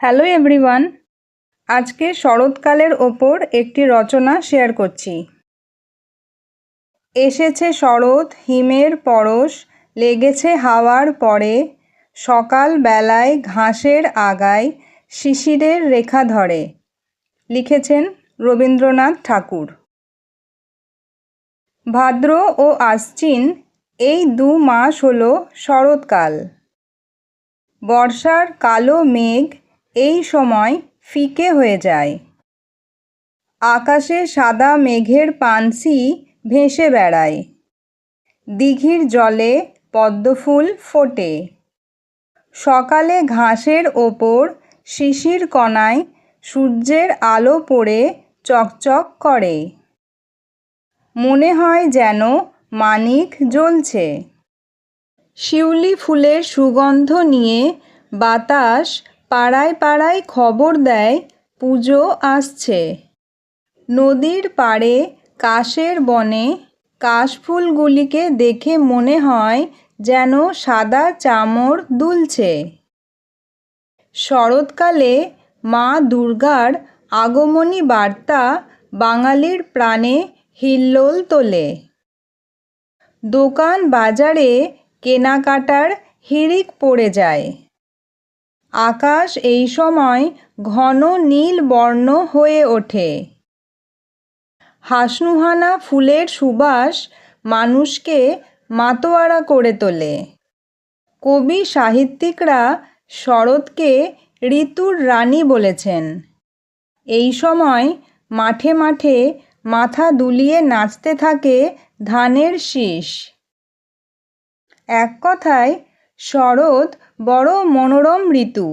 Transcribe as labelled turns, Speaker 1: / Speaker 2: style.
Speaker 1: Hello everyone, আজকে শরৎকালের ওপর একটি রচনা শেয়ার করছি। এসেছে শরৎ, হিমের পরশ, লেগেছে হাওয়ার পরে, সকাল বেলায় ঘাসের আগায়, শিশিরের রেখা ধরে, লিখেছেন রবীন্দ্রনাথ ঠাকুর। ভাদ্র ও আশ্চিন এই দু মাস হল শরৎকাল। বর্ষার কালো মেঘ এই সময় ফিকে হয়ে যায়। আকাশে সাদা মেঘের পানসি ভেসে বেড়ায়। দিঘির জলে পদ্মফুল ফোটে। সকালে ঘাসের ওপর শিশির কণায় সূর্যের আলো পড়ে চকচক করে। মনে হয় যেন মানিক জ্বলছে। শিউলি ফুলের সুগন্ধ নিয়ে বাতাস পাড়ায় পাড়ায় খবর দেয়, পুজো আসছে। নদীর পাড়ে, কাশের বনে, কাশফুলগুলিকে দেখে মনে হয় যেন সাদা চামর দুলছে। শরৎকালে মা দুর্গার আগমনী বার্তা বাঙালির প্রাণে হিল্লোল তোলে। দোকান বাজারে কেনাকাটার হিড়িক পড়ে যায়। আকাশ এই সময় ঘন নীল বর্ণ হয়ে ওঠে। হাসনুহানা ফুলের সুবাস মানুষকে মাতোয়ারা করে তোলে। কবি সাহিত্যিকরা শরৎকে ঋতুর রানী বলেছেন। এই সময় মাঠে মাঠে মাথা দুলিয়ে নাচতে থাকে ধানের শীষ। এক কথায় শরৎ বড় মনোরম ঋতু।